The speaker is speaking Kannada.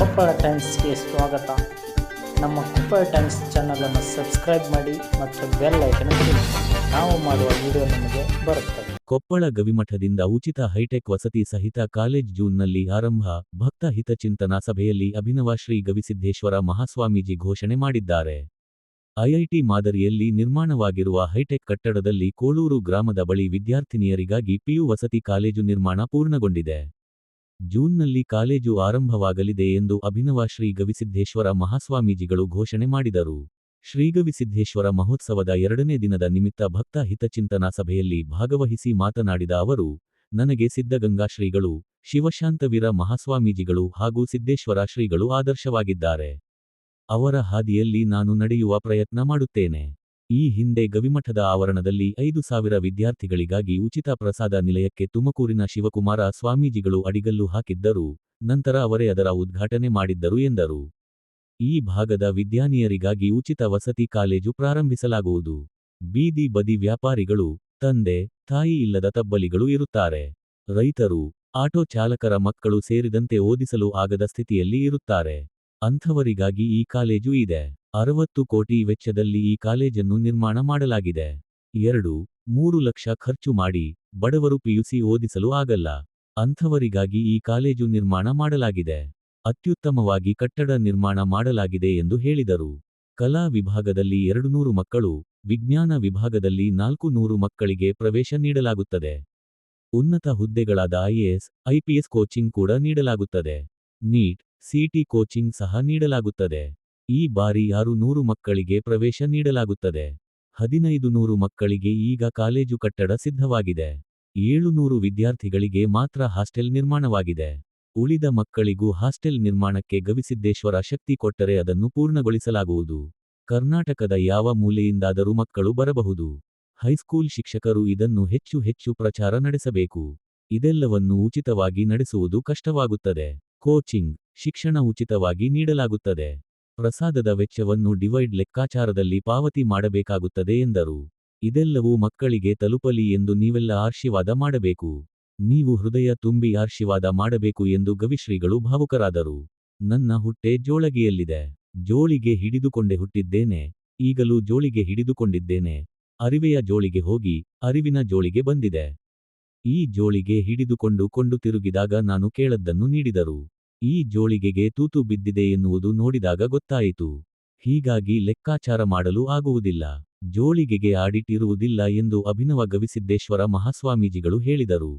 ಕೊಪ್ಪಳ ಟೈಮ್ಸ್ಗೆ ಸ್ವಾಗತ. ನಮ್ಮ ಕೊಪ್ಪಳ ಟೈಮ್ಸ್ ಚಾನಲನ್ನು ಸಬ್ಸ್ಕ್ರೈಬ್ ಮಾಡಿ ಮತ್ತು ಬೆಲ್ ಐಕನ್ ನಾವು ಮಾಡುವ ವಿಡಿಯೋ ನಿಮಗೆ ಬರುತ್ತೆ ಕೊಪ್ಪಳ ಗವಿಮಠದಿಂದ ಉಚಿತ ಹೈಟೆಕ್ ವಸತಿ ಸಹಿತ ಕಾಲೇಜ್ ಜೂನ್ನಲ್ಲಿ ಆರಂಭ, ಭಕ್ತ ಹಿತಚಿಂತನಾ ಸಭೆಯಲ್ಲಿ ಅಭಿನವ ಶ್ರೀ ಗವಿಸಿದ್ದೇಶ್ವರ ಮಹಾಸ್ವಾಮೀಜಿ ಘೋಷಣೆ ಮಾಡಿದ್ದಾರೆ. ಐಐಟಿ ಮಾದರಿಯಲ್ಲಿ ನಿರ್ಮಾಣವಾಗಿರುವ ಹೈಟೆಕ್ ಕಟ್ಟಡದಲ್ಲಿ ಕೋಳೂರು ಗ್ರಾಮದ ಬಳಿ ವಿದ್ಯಾರ್ಥಿನಿಯರಿಗಾಗಿ ಪಿಯು ವಸತಿ ಕಾಲೇಜು ನಿರ್ಮಾಣ ಪೂರ್ಣಗೊಂಡಿದೆ. ಜೂನ್ನಲ್ಲಿ ಕಾಲೇಜು ಆರಂಭವಾಗಲಿದೆ ಎಂದು ಅಭಿನವ ಶ್ರೀ ಗವಿಸಿದ್ದೇಶ್ವರ ಮಹಾಸ್ವಾಮೀಜಿಗಳು ಘೋಷಣೆ ಮಾಡಿದರು. ಶ್ರೀಗವಿಸಿದ್ದೇಶ್ವರ ಮಹೋತ್ಸವದ ಎರಡನೇ ದಿನದ ನಿಮಿತ್ತ ಭಕ್ತ ಹಿತಚಿಂತನಾ ಸಭೆಯಲ್ಲಿ ಭಾಗವಹಿಸಿ ಮಾತನಾಡಿದ ಅವರು, ನನಗೆ ಸಿದ್ಧಗಂಗಾ ಶ್ರೀಗಳು, ಶಿವಶಾಂತವೀರ ಮಹಾಸ್ವಾಮೀಜಿಗಳು ಹಾಗೂ ಸಿದ್ದೇಶ್ವರ ಶ್ರೀಗಳು ಆದರ್ಶವಾಗಿದ್ದಾರೆ. ಅವರ ಹಾದಿಯಲ್ಲಿ ನಾನು ನಡೆಯುವ ಪ್ರಯತ್ನ ಮಾಡುತ್ತೇನೆ. ಈ ಹಿಂದೆ ಗವಿಮಠದ ಆವರಣದಲ್ಲಿ ಐದು ಸಾವಿರ ವಿದ್ಯಾರ್ಥಿಗಳಿಗಾಗಿ ಉಚಿತ ಪ್ರಸಾದ ನಿಲಯಕ್ಕೆ ತುಮಕೂರಿನ ಶಿವಕುಮಾರ ಸ್ವಾಮೀಜಿಗಳು ಅಡಿಗಲ್ಲು ಹಾಕಿದ್ದರು, ನಂತರ ಅವರೇ ಅದರ ಉದ್ಘಾಟನೆ ಮಾಡಿದ್ದರು ಎಂದರು. ಈ ಭಾಗದ ವಿದ್ಯಾನಿಯರಿಗಾಗಿ ಉಚಿತ ವಸತಿ ಕಾಲೇಜು ಪ್ರಾರಂಭಿಸಲಾಗುವುದು. ಬೀದಿ ಬದಿ ವ್ಯಾಪಾರಿಗಳು, ತಂದೆ, ತಾಯಿ ಇಲ್ಲದ ತಬ್ಬಲಿಗಳು ಇರುತ್ತಾರೆ. ರೈತರು, ಆಟೋ ಚಾಲಕರ ಮಕ್ಕಳು ಸೇರಿದಂತೆ ಓದಿಸಲು ಆಗದ ಸ್ಥಿತಿಯಲ್ಲಿ ಇರುತ್ತಾರೆ. ಅಂಥವರಿಗಾಗಿ ಈ ಕಾಲೇಜು ಇದೆ. ಅರವತ್ತು ಕೋಟಿ ವೆಚ್ಚದಲ್ಲಿ ಈ ಕಾಲೇಜನ್ನು ನಿರ್ಮಾಣ ಮಾಡಲಾಗಿದೆ. ಎರಡು, ಮೂರು ಲಕ್ಷ ಖರ್ಚು ಮಾಡಿ ಬಡವರು ಪಿಯುಸಿ ಓದಿಸಲು ಆಗಲ್ಲ. ಅಂಥವರಿಗಾಗಿ ಈ ಕಾಲೇಜು ನಿರ್ಮಾಣ ಮಾಡಲಾಗಿದೆ. ಅತ್ಯುತ್ತಮವಾಗಿ ಕಟ್ಟಡ ನಿರ್ಮಾಣ ಮಾಡಲಾಗಿದೆ ಎಂದು ಹೇಳಿದರು. ಕಲಾ ವಿಭಾಗದಲ್ಲಿ ಎರಡು ನೂರು ಮಕ್ಕಳು, ವಿಜ್ಞಾನ ವಿಭಾಗದಲ್ಲಿ ನಾಲ್ಕು ನೂರು ಮಕ್ಕಳಿಗೆ ಪ್ರವೇಶ ನೀಡಲಾಗುತ್ತದೆ. ಉನ್ನತ ಹುದ್ದೆಗಳಾದ ಐಎಎಸ್ ಐಪಿಎಸ್ ಕೋಚಿಂಗ್ ಕೂಡ ನೀಡಲಾಗುತ್ತದೆ. ನೀಟ್ ಸಿಟಿ ಕೋಚಿಂಗ್ ಸಹ ನೀಡಲಾಗುತ್ತದೆ. ಈ ಬಾರಿ ಆರು ನೂರು ಮಕ್ಕಳಿಗೆ ಪ್ರವೇಶ ನೀಡಲಾಗುತ್ತದೆ. ಹದಿನೈದು ನೂರು ಮಕ್ಕಳಿಗೆ ಈಗ ಕಾಲೇಜು ಕಟ್ಟಡ ಸಿದ್ಧವಾಗಿದೆ. ಏಳುನೂರು ವಿದ್ಯಾರ್ಥಿಗಳಿಗೆ ಮಾತ್ರ ಹಾಸ್ಟೆಲ್ ನಿರ್ಮಾಣವಾಗಿದೆ. ಉಳಿದ ಮಕ್ಕಳಿಗೂ ಹಾಸ್ಟೆಲ್ ನಿರ್ಮಾಣಕ್ಕೆ ಗವಿಸಿದ್ದೇಶ್ವರ ಶಕ್ತಿ ಕೊಟ್ಟರೆ ಅದನ್ನು ಪೂರ್ಣಗೊಳಿಸಲಾಗುವುದು. ಕರ್ನಾಟಕದ ಯಾವ ಮೂಲೆಯಿಂದಾದರೂ ಮಕ್ಕಳು ಬರಬಹುದು. ಹೈಸ್ಕೂಲ್ ಶಿಕ್ಷಕರು ಇದನ್ನು ಹೆಚ್ಚು ಹೆಚ್ಚು ಪ್ರಚಾರ ನಡೆಸಬೇಕು. ಇದೆಲ್ಲವನ್ನು ಉಚಿತವಾಗಿ ನಡೆಸುವುದು ಕಷ್ಟವಾಗುತ್ತದೆ. ಕೋಚಿಂಗ್, ಶಿಕ್ಷಣ ಉಚಿತವಾಗಿ ನೀಡಲಾಗುತ್ತದೆ. ಪ್ರಸಾದದ ವೆಚ್ಚವನ್ನು ಡಿವೈಡ್ ಲೆಕ್ಕಾಚಾರದಲ್ಲಿ ಪಾವತಿ ಮಾಡಬೇಕಾಗುತ್ತದೆ ಎಂದರು. ಇದೆಲ್ಲವೂ ಮಕ್ಕಳಿಗೆ ತಲುಪಲಿ ಎಂದು ನೀವೆಲ್ಲ ಆಶೀರ್ವಾದ ಮಾಡಬೇಕು. ನೀವು ಹೃದಯ ತುಂಬಿ ಆಶೀರ್ವಾದ ಮಾಡಬೇಕು ಎಂದು ಗವಿಶ್ರೀಗಳು ಭಾವುಕರಾದರು. ನನ್ನ ಹುಟ್ಟೆ ಜೋಳಗಿಯಲ್ಲಿದೆ. ಜೋಳಿಗೆ ಹಿಡಿದುಕೊಂಡೆ ಹುಟ್ಟಿದ್ದೇನೆ. ಈಗಲೂ ಜೋಳಿಗೆ ಹಿಡಿದುಕೊಂಡಿದ್ದೇನೆ. ಅರಿವೆಯ ಜೋಳಿಗೆ ಹೋಗಿ ಅರಿವಿನ ಜೋಳಿಗೆ ಬಂದಿದೆ. ಈ ಜೋಳಿಗೆ ಹಿಡಿದುಕೊಂಡು ಕೊಂಡು ತಿರುಗಿದಾಗ ನಾನು ಕೇಳದ್ದನ್ನು ನೀಡಿದರು. ಈ ಜೋಳಿಗೆಗೆ ತೂತು ಬಿದ್ದಿದೆ ಎನ್ನುವುದು ನೋಡಿದಾಗ ಗೊತ್ತಾಯಿತು. ಹೀಗಾಗಿ ಲೆಕ್ಕಾಚಾರ ಮಾಡಲು ಆಗುವುದಿಲ್ಲ. ಜೋಳಿಗೆಗೆ ಆಡಿಟ್ ಇರುವುದಿಲ್ಲ ಎಂದು ಅಭಿನವ ಗವಿಸಿದ್ದೇಶ್ವರ ಮಹಾಸ್ವಾಮೀಜಿಗಳು ಹೇಳಿದರು.